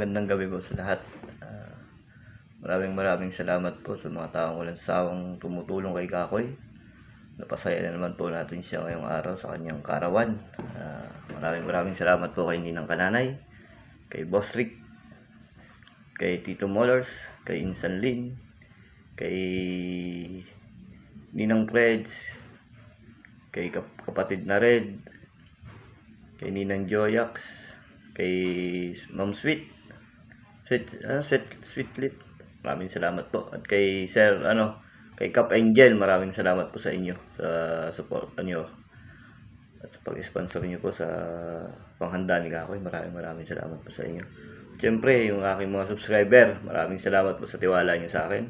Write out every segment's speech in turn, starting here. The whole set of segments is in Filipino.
magandang gabi po sa lahat. Ah, maraming maraming salamat po sa mga taong walang sawang tumutulong kay Kakoy. Napasaya na naman po natin siya ngayong araw sa kanyang karawan. Ah, maraming maraming salamat po kay Ninang Kananay, kay Boss Rick, kay Tito Molars, kay Insan Lin, kay Ninang Preds, kay kap- kapatid na Red, kay Ninang Joyax, kay Ma'am Sweet, Sweet, ah, Sweet, Sweetlit, maraming salamat po. At kay Sir, ano, kay Cap Angel, maraming salamat po sa inyo, sa support nyo. At sa pag-sponsor nyo po sa panghanda ni Kakoy, maraming maraming salamat po sa inyo. Siyempre, yung aking mga subscriber, maraming salamat po sa tiwala nyo sa akin.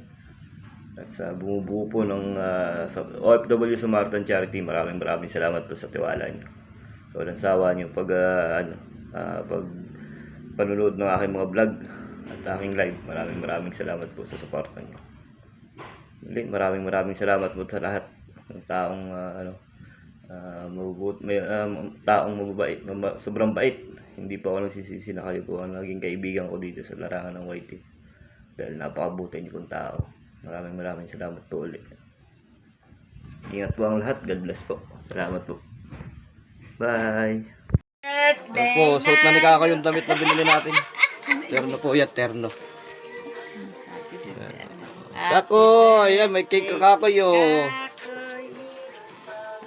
At sa bumubuo po ng ah, sa OFW Sumartan Charity, maraming maraming salamat po sa tiwala nyo. So, walang sawa nyo pag, ah, ano, ah, pag panunood ng aking mga vlog at aking live. Maraming maraming salamat po sa suporta nyo. Muli, maraming maraming salamat po sa lahat ng taong ah, ano, ah, mabubut, may, um, taong mababait, maba- sobrang bait. Hindi po ako nagsisisi na kayo po ang naging kaibigan ko dito sa larangan ng YT. Dahil napakabuti niyo pong tao. Maraming maraming salamat po ulit. Ingat po ang lahat. God bless po. Salamat po. Bye! Ayan po, suot na ni Kaka yung damit na binili natin. Terno po yan, terno. Kako, ayan, may cake ka Kakoy, oh. Kakoy.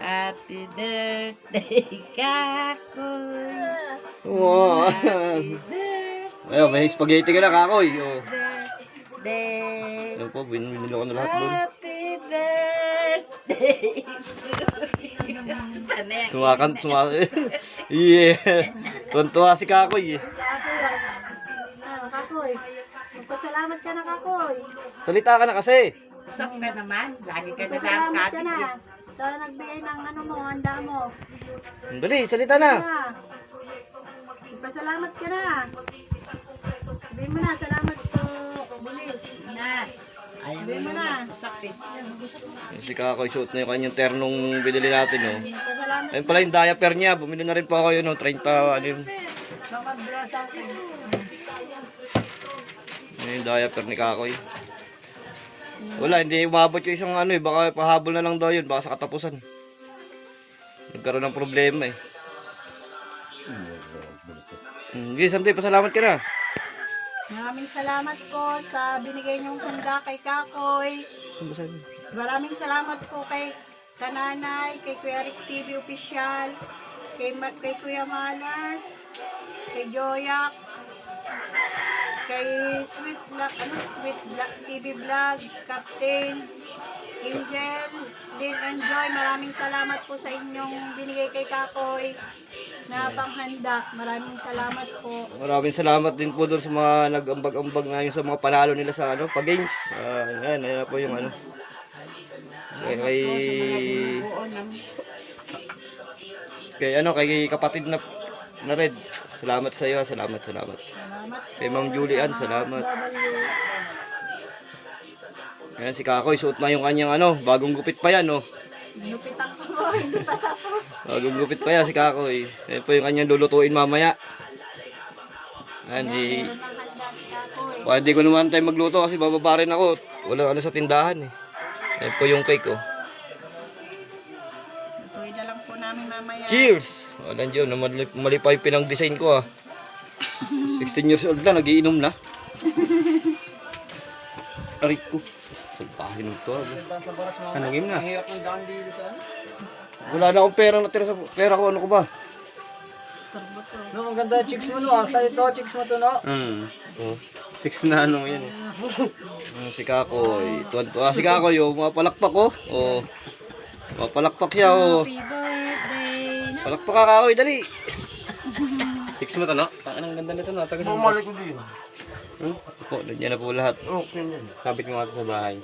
Happy birthday, Kakoy. Wow. Ayun, may spaghetti ka na, Kakoy. Oh. birthday. Ayun po, bin- binili ko na lahat doon. Happy birthday. Yan? Sumakan, sumakan. yeah. Tuwan-tuwa si Kakoy, eh. Ah, Kakoy. Magpasalamat ka na, Kakoy. Salita ka na kasi. Usap ka naman. Lagi ka na lang Magpasalamat ka na. Sa nagbigay ng ano mo, handa mo. Dali, salita na. Magpasalamat ka na. Sabihin mo na, salamat po. Bilis. Na. Ayaw Sabihin mo na. Sakit. Si Kakoy, suot na yung kanyang ternong binili natin, oh. Ayun pala yung diaper niya. Bumili na rin po ako yun, oh. 30, ano yun. mga bro sa akin. Ayun yung diaper ni Kakoy. Wala, hindi umabot yung isang ano eh. Baka pahabol na lang daw yun. Baka sa katapusan. Nagkaroon ng problema eh. Hmm, Sige, Santi, pasalamat ka na. Maraming salamat po sa binigay niyong handa kay Kakoy. Maraming salamat po kay Kananay, kay Kuya Rick TV Official, kay, kay Kuya Malas, kay Joyak, kay Sweet Black, ano, Sweet Black TV Vlog, Captain, Angel, Lynn and Joy, maraming salamat po sa inyong binigay kay Kakoy na panghanda. Maraming salamat po. Maraming salamat din po doon sa mga nag-ambag-ambag ngayon sa mga panalo nila sa ano, pag-games. Ah, yan, yan po yung ano. Kay, kay, kay ano, kay kapatid na, na Red. Salamat sa iyo, salamat, salamat. Kay Ma'am Julian, salamat. Ayan si Kakoy, suot na yung kanyang ano, bagong gupit pa yan, oh. Nupitan ko. Hindi pa tapos. Bagong gupit pa yan si Kakoy. Ayan po yung kanyang lulutuin mamaya. Ayan, di, Meron ng handa si Kakoy. baka di ko naman tayo magluto kasi bababa rin ako. Wala ano sa tindahan eh. Ayan po yung cake, oh. Tuloy na lang po namin mamaya. Cheers! O, nandiyo, na mali, mali pa yung pinang-design ko, ah. 16 years old na, nagiinom na. Aray ko. Salpahin mo to. ah. Ano game na? Wala na akong pera natira sa pera ko. Ano ko ba? No, ang ganda chicks mo no. ah. Sa'yo to, chicks mo to no. Hmm. Oh. Fix na ano yan. eh. Hmm, si Kakoy. Tuwan-tuwa si Kakoy. Oh. Mga palakpak ko. Oh. Mga palakpak siya. Oh. Palakpak ka Kakoy. Dali. Fix mo to no? Ang ang ganda nito no. Tagal Bumalik ko din. Hmm? Po, nandiyan na po lahat. Okay yan. Sabit mo nga ito sa bahay.